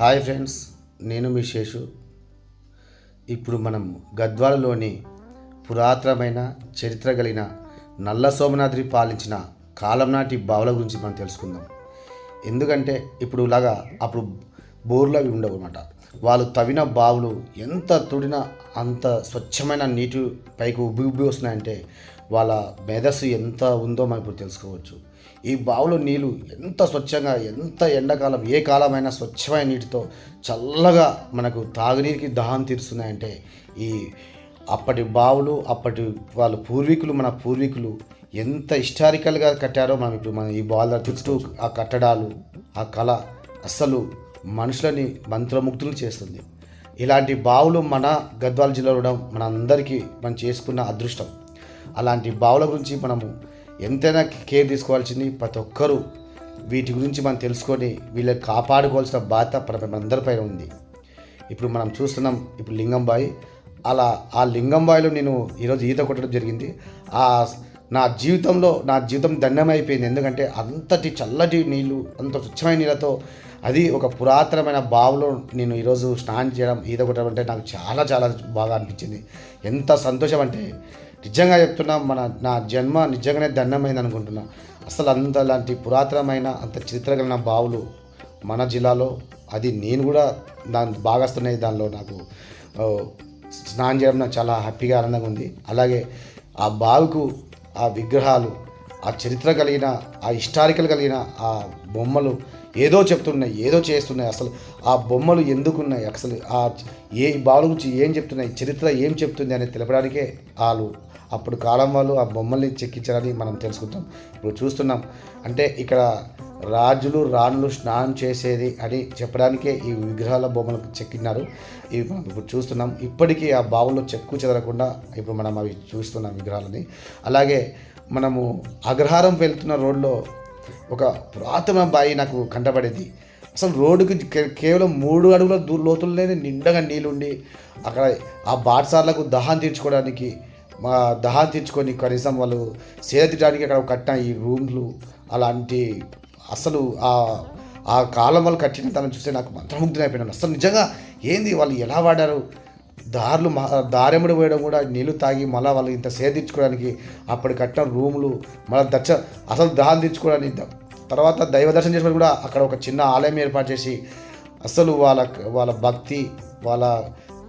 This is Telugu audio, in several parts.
హాయ్ ఫ్రెండ్స్ నేను మీ శేషు. ఇప్పుడు మనం గద్వాలలోని పురాతనమైన చరిత్ర కలిగిన నల్ల సోమనాథ్రి పాలించిన కాలం నాటి బావుల గురించి మనం తెలుసుకుందాం. ఎందుకంటే ఇప్పుడు లాగా అప్పుడు బోర్లు అవి ఉండవు అనమాట వాళ్ళు తవ్విన బావులు ఎంత తుడినా అంత స్వచ్ఛమైన నీటి పైకి ఉబ్బి ఉబ్బి వస్తున్నాయంటే వాళ్ళ మేధస్సు ఎంత ఉందో మనం ఇప్పుడు తెలుసుకోవచ్చు. ఈ బావులో నీళ్ళు ఎంత స్వచ్ఛంగా ఎంత ఎండాకాలం ఏ కాలమైనా స్వచ్ఛమైన నీటితో చల్లగా మనకు తాగునీరికి దాహం తీరుస్తున్నాయంటే ఈ అప్పటి బావులు అప్పటి వాళ్ళ పూర్వీకులు మన పూర్వీకులు ఎంత హిస్టారికల్గా కట్టారో మనం ఇప్పుడు మన ఈ బావుల చుట్టూ ఆ కట్టడాలు ఆ కళ అస్సలు మనుషులని మంత్రముగ్ధులు చేస్తుంది. ఇలాంటి బావులు మన గద్వాల జిల్లాలో ఉండడం మన అందరికీ మనం చేసుకున్న అదృష్టం. అలాంటి బావుల గురించి మనము ఎంతైనా కేర్ తీసుకోవాల్సింది ప్రతి ఒక్కరూ వీటి గురించి మనం తెలుసుకొని వీళ్ళని కాపాడుకోవాల్సిన బాధ్యత మనందరిపైన ఉంది. ఇప్పుడు మనం చూస్తున్నాం ఇప్పుడు లింగంబాయి. అలా ఆ లింగంబాయిలో నేను ఈరోజు ఈత కొట్టడం జరిగింది. ఆ నా జీవితంలో నా జీవితం దండమైపోయింది ఎందుకంటే అంతటి చల్లటి నీళ్ళు అంత స్వచ్ఛమైన నీళ్ళతో అది ఒక పురాతనమైన బావులో నేను ఈరోజు స్నానం చేయడం ఈత కొట్టడం అంటే నాకు చాలా చాలా బాగా అనిపించింది. ఎంత సంతోషం అంటే నిజంగా చెప్తున్నా మన నా జన్మ నిజంగానే దండమైంది అనుకుంటున్నా. అసలు అంత లాంటి పురాతనమైన అంత చరిత్ర కలిగిన బావులు మన జిల్లాలో అది నేను కూడా దాని బాగాస్తున్నాయి దానిలో నాకు స్నానం చేయడం నాకు చాలా హ్యాపీగా ఆనందంగా ఉంది. అలాగే ఆ బావికు ఆ విగ్రహాలు ఆ చరిత్ర కలిగిన ఆ హిస్టారికల్ కలిగిన ఆ బొమ్మలు ఏదో చెప్తున్నాయి ఏదో చేస్తున్నాయి. అసలు ఆ బొమ్మలు ఎందుకున్నాయి? అసలు ఆ ఏ బావుల గురించి ఏం చెప్తున్నాయి? చరిత్ర ఏం చెప్తుంది? అనేది తెలపడానికే వాళ్ళు అప్పుడు కాలం వాళ్ళు ఆ బొమ్మల్ని చెక్కించారని మనం తెలుసుకుంటాం. ఇప్పుడు చూస్తున్నాం. అంటే ఇక్కడ రాజులు రాణులు స్నానం చేసేది అని చెప్పడానికే ఈ విగ్రహాల బొమ్మలు చెక్కినారు. ఇవి మనం ఇప్పుడు చూస్తున్నాం. ఇప్పటికీ ఆ బావుల్లో చెక్కు చెదరకుండా ఇప్పుడు మనం అవి చూస్తున్నాం విగ్రహాలని. అలాగే మనము అగ్రహారం వెళ్తున్న రోడ్లో ఒక పురాతన బావి నాకు కంటపడేది. అసలు రోడ్డుకి కేవలం మూడు అడుగుల దూ లోతుల్లోనే నిండగా నీళ్ళుండి అక్కడ ఆ బాటసార్లకు దహాన్ని తీర్చుకోవడానికి మా దహాన్ని తీర్చుకొని కనీసం వాళ్ళు సేద తీయడానికి అక్కడ కట్టిన ఈ రూమ్లు అలాంటి అసలు ఆ ఆ కాలం వాళ్ళు కట్టిన తనని చూస్తే నాకు మంత్రముగ్ధులు అయిపోయినాను. అసలు నిజంగా ఏంది వాళ్ళు ఎలా వాడారు? దారులు మా దారెముడు పోయడం కూడా నీళ్ళు తాగి మళ్ళీ వాళ్ళు ఇంత సేద తీర్చుకోవడానికి అప్పటి కట్టిన రూములు మళ్ళీ దర్శ అసలు దాహం తీర్చుకోవడానికి తర్వాత దైవ దర్శనం చేసుకుని కూడా అక్కడ ఒక చిన్న ఆలయం ఏర్పాటు చేసి అసలు వాళ్ళ వాళ్ళ భక్తి వాళ్ళ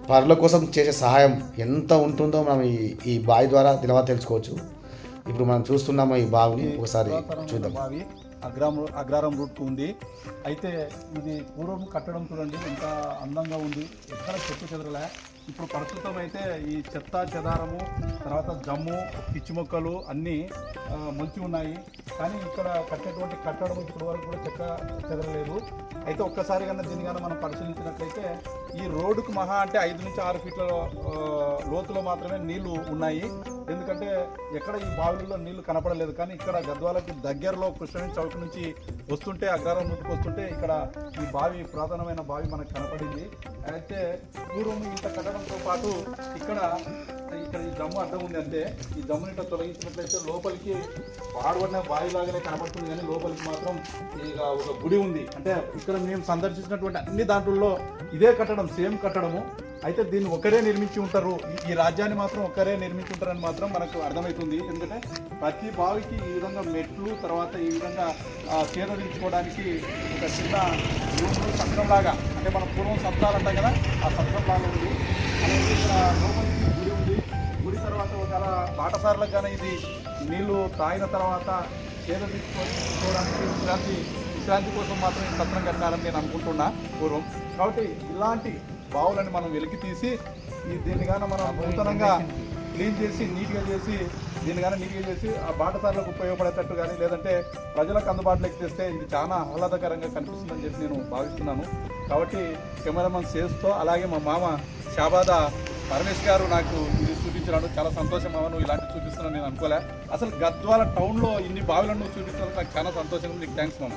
పరుల కోసం చేసే సహాయం ఎంత ఉంటుందో మనం ఈ ఈ బావి ద్వారా దినవా తెలుసుకోవచ్చు. ఇప్పుడు మనం చూస్తున్నాము ఈ బావిని ఒకసారి చూద్దాం. బావి అగ్రామ అగ్రారం రూట్ ఉంది. అయితే ఇది పూర్వం కట్టడం చూడండి ఎంత అందంగా ఉంది. ఎక్కడ చెట్టు చెదరలే? ఇప్పుడు ప్రస్తుతం అయితే ఈ చెత్త చెదారము తర్వాత జమ్ము పిచ్చి మొక్కలు అన్నీ మంచి ఉన్నాయి. కానీ ఇక్కడ కట్టేటువంటి కట్టడం ఇప్పటి వరకు కూడా చెక్క చెదరలేదు. అయితే ఒక్కసారి కన్నా దీని కన్నా మనం పరిశీలించినట్లయితే ఈ రోడ్డుకు మహా అంటే ఐదు నుంచి ఆరు ఫీట్ల లోతులో మాత్రమే నీళ్ళు ఉన్నాయి. ఎందుకంటే ఎక్కడ ఈ బావిలో నీళ్ళు కనపడలేదు. కానీ ఇక్కడ గద్వాలకి దగ్గరలో కృష్ణ చౌక్ నుంచి వస్తుంటే అగ్రహారం ముందుకు వస్తుంటే ఇక్కడ ఈ బావి పురాతనమైన బావి మనకు కనపడింది. అయితే దూరం ఇంత కట్టడంతో పాటు ఇక్కడ ఇక్కడ ఈ దమ్ము అడ్డం ఉంది అంటే ఈ దమ్ముని ఇట్లా తొలగించినట్లయితే లోపలికి వాడబడిన బావి లాగానే కనబడుతుంది కానీ లోపలికి మాత్రం ఇక ఒక గుడి ఉంది. అంటే ఇక్కడ మేము సందర్శించినటువంటి అన్ని దాంట్లో ఇదే కట్టడం సేమ్ కట్టడము. అయితే దీన్ని ఒకరే నిర్మించి ఉంటారు. ఈ- రాజ్యాన్ని మాత్రం ఒకరే నిర్మించి ఉంటారని మాత్రం మనకు అర్థమవుతుంది ఎందుకంటే ప్రతి బావికి ఈ విధంగా మెట్లు తర్వాత ఈ విధంగా చేదరించుకోవడానికి ఒక చిన్న రూమ్ సత్రంలాగా అంటే మనం పూర్వం సత్రాలు అంటాం కదా ఆ సత్రం లాగా ఉంది ఇక్కడ లోపలికి గుడి ఉంది. గుడి తర్వాత ఒకవేళ బాటసార్లకు కానీ ఇది నీళ్ళు తాగిన తర్వాత చేదరించుకోవడానికి విశ్రాంతి విశ్రాంతి కోసం మాత్రం ఈ సత్రం కట్టాలని నేను అనుకుంటున్నా పూర్వం. కాబట్టి ఇలాంటి బావులని మనం వెలికి తీసి ఈ దీన్ని మనం నూతనంగా క్లీన్ చేసి నీట్గా చేసి దీన్ని నీట్గా చేసి ఆ బాటసార్లకు ఉపయోగపడేటట్టు కానీ లేదంటే ప్రజలకు అందుబాటులోకి తెస్తే ఇది చాలా ఆహ్లాదకరంగా కనిపిస్తుందని చెప్పి నేను భావిస్తున్నాను. కాబట్టి కెమెరామన్ సేస్తో అలాగే మా మామ షాబాద పరమేష్ గారు నాకు ఇది చూపించినాడు. చాలా సంతోషం మామ ఇలాంటివి చూపిస్తున్నాను నేను అనుకోలే. అసలు గద్వాల టౌన్లో ఇన్ని బావిలను నువ్వు చూపించడం నాకు చాలా సంతోషంగా నీకు థ్యాంక్స్ మామ.